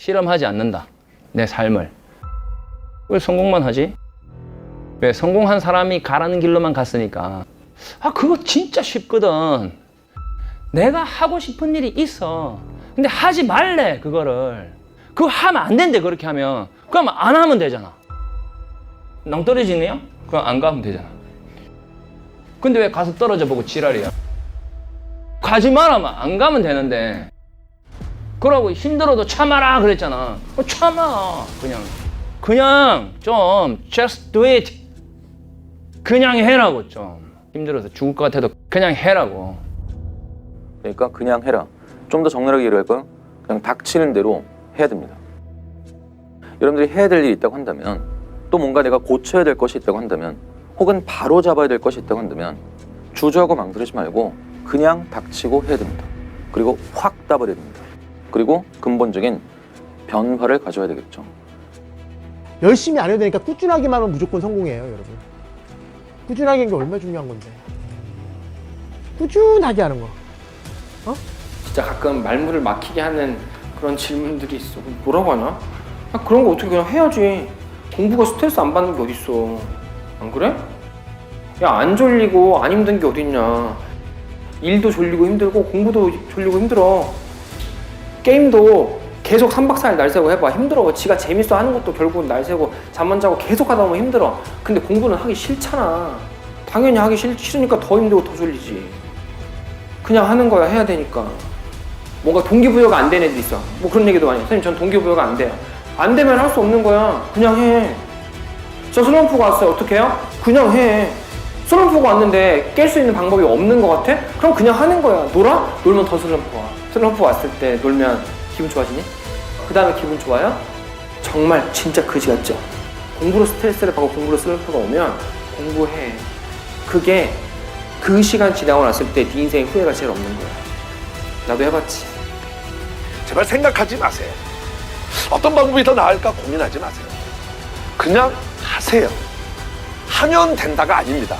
실험하지 않는다. 내 삶을. 왜 성공만 하지? 왜 성공한 사람이 가라는 길로만 갔으니까. 아, 그거 진짜 쉽거든. 내가 하고 싶은 일이 있어. 근데 하지 말래, 그거를. 그거 하면 안 된대, 그렇게 하면. 그럼 안 하면 되잖아. 낭떠러지네요? 그럼 안 가면 되잖아. 근데 왜 가서 떨어져 보고 지랄이야? 가지 말아면 안 가면 되는데. 그러고 힘들어도 참아라 그랬잖아. 어, 참아. 그냥. 그냥 좀 just do it. 그냥 해라고 좀. 힘들어서 죽을 것 같아도 그냥 해라고. 그러니까 그냥 해라. 좀 더 적나라하게 얘기할까요? 그냥 닥치는 대로 해야 됩니다. 여러분들이 해야 될 일이 있다고 한다면 또 뭔가 내가 고쳐야 될 것이 있다고 한다면 혹은 바로 잡아야 될 것이 있다고 한다면 주저하고 망설이지 말고 그냥 닥치고 해야 됩니다. 그리고 확 따버려야 됩니다. 그리고 근본적인 변화를 가져야 되겠죠. 열심히 안 해도 되니까 꾸준하게만 하면 무조건 성공해요, 여러분. 꾸준하게 하는 게 얼마나 중요한 건데. 꾸준하게 하는 거. 진짜 가끔 말문을 막히게 하는 그런 질문들이 있어. 뭐라고 하나? 아, 그런 거 어떻게 그냥 해야지. 공부가 스트레스 안 받는 게 어딨어. 안 그래? 야, 안 졸리고 안 힘든 게 어딨냐. 일도 졸리고 힘들고 공부도 졸리고 힘들어. 게임도 계속 3박 4일 날 새고 해봐. 힘들어. 지가 재밌어 하는 것도 결국은 날 새고 잠만 자고 계속 하다 보면 힘들어. 근데 공부는 하기 싫잖아. 당연히 하기 싫, 싫으니까 더 힘들고 더 졸리지. 그냥 하는 거야. 해야 되니까. 뭔가 동기부여가 안 되는 애들 있어. 뭐 그런 얘기도 많이 해요. 선생님, 전 동기부여가 안 돼요. 안 되면 할 수 없는 거야. 그냥 해. 저 슬럼프가 왔어요. 어떻게 해요? 그냥 해. 슬럼프가 왔는데 깰 수 있는 방법이 없는 것 같아? 그럼 그냥 하는 거야. 놀아? 놀면 더 슬럼프 와. 슬럼프 왔을 때 놀면 기분 좋아지니? 그 다음에 기분 좋아요? 정말 진짜 그지 같죠? 공부로 스트레스를 받고 공부로 슬럼프가 오면 공부해. 그게 그 시간 지나고 났을 때 네 인생에 후회가 제일 없는 거야. 나도 해봤지. 제발 생각하지 마세요. 어떤 방법이 더 나을까 고민하지 마세요. 그냥 하세요. 하면 된다가 아닙니다.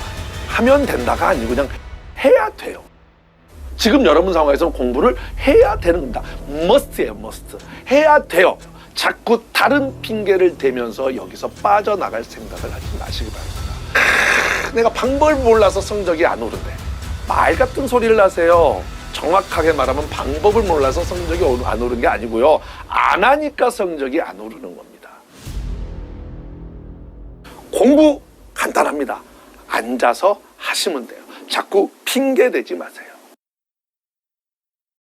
하면 된다가 아니고 그냥 해야 돼요. 지금 여러분 상황에서는 공부를 해야 되는 겁니다. must예요, must. 해야 돼요. 자꾸 다른 핑계를 대면서 여기서 빠져나갈 생각을 하지 마시기 바랍니다. 크, 내가 방법을 몰라서 성적이 안 오른대. 말 같은 소리를 하세요. 정확하게 말하면 방법을 몰라서 성적이 오- 안 오른 게 아니고요. 안 하니까 성적이 안 오르는 겁니다. 공부 간단합니다. 앉아서 하시면 돼요. 자꾸 핑계 대지 마세요.